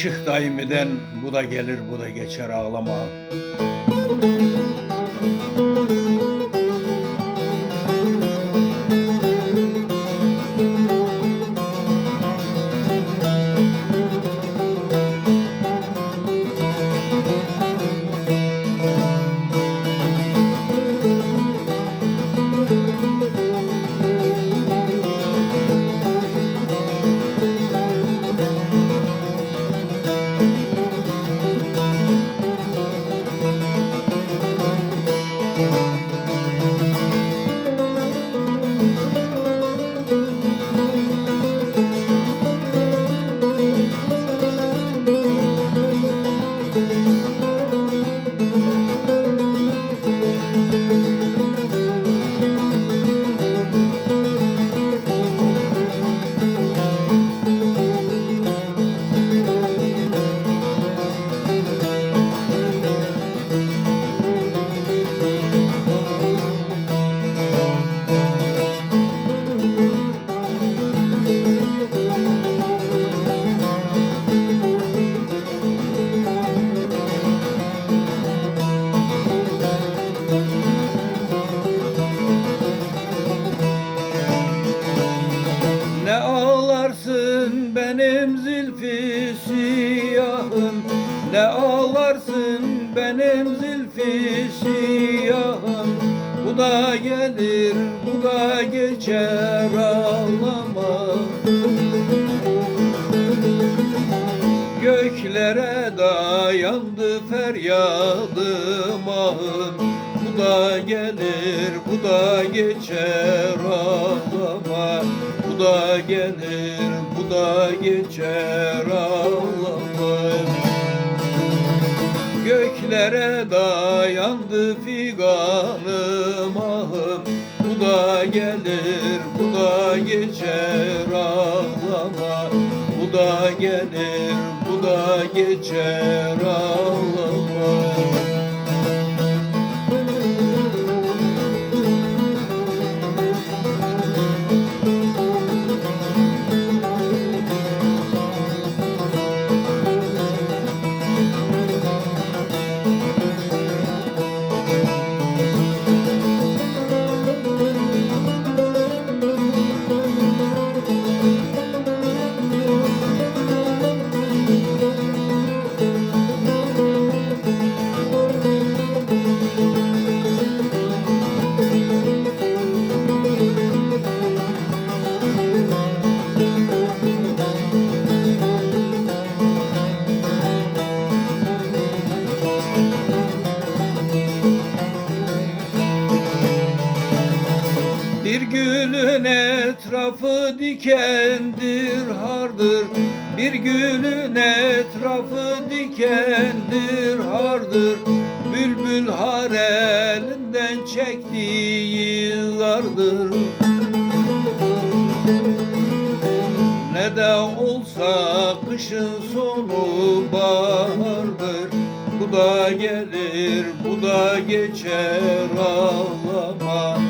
Aşık daimiden bu da gelir bu da geçer ağlama. Ne ağlarsın benim zülfü siyahım? Bu da gelir bu da geçer ağlama. Göklere dayandı feryadım ahım Bu da gelir bu da geçer ağlama. Bu da gelir bu da geçer ağlama Göklere dayandı figanım ahım. Bu da gelir bu da geçer ağlama. Bu da gelir bu da geçer ağlama dikendir hardır. Bir gülün etrafı dikendir hardır. Bülbül har elinden çektiği yıllardır. Ne de olsa kışın sonu bahardır. Bu da gelir bu da geçer ağlama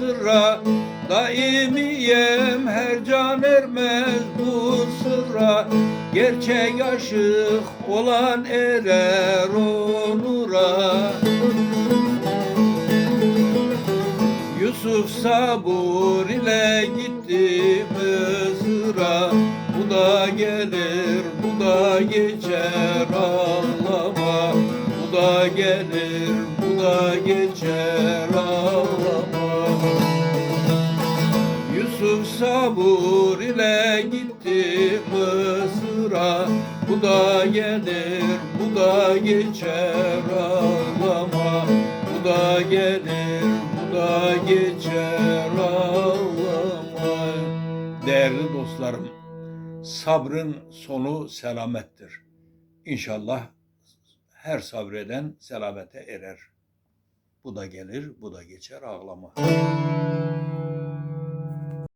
bu sıra Daimiyem her can ermez bu sıra. Onura Gerçek aşık olan erer onura. Yusuf sabur ile gitti Mısır'a. Bu da gelir, bu da geçer ağlama Bu da gelir, bu da geçer Bu da gelir, bu da geçer ağlama Bu da gelir, bu da geçer ağlama Değerli dostlarım, sabrın sonu selamettir. İnşallah her sabreden selamete erer. Bu da gelir, bu da geçer ağlama.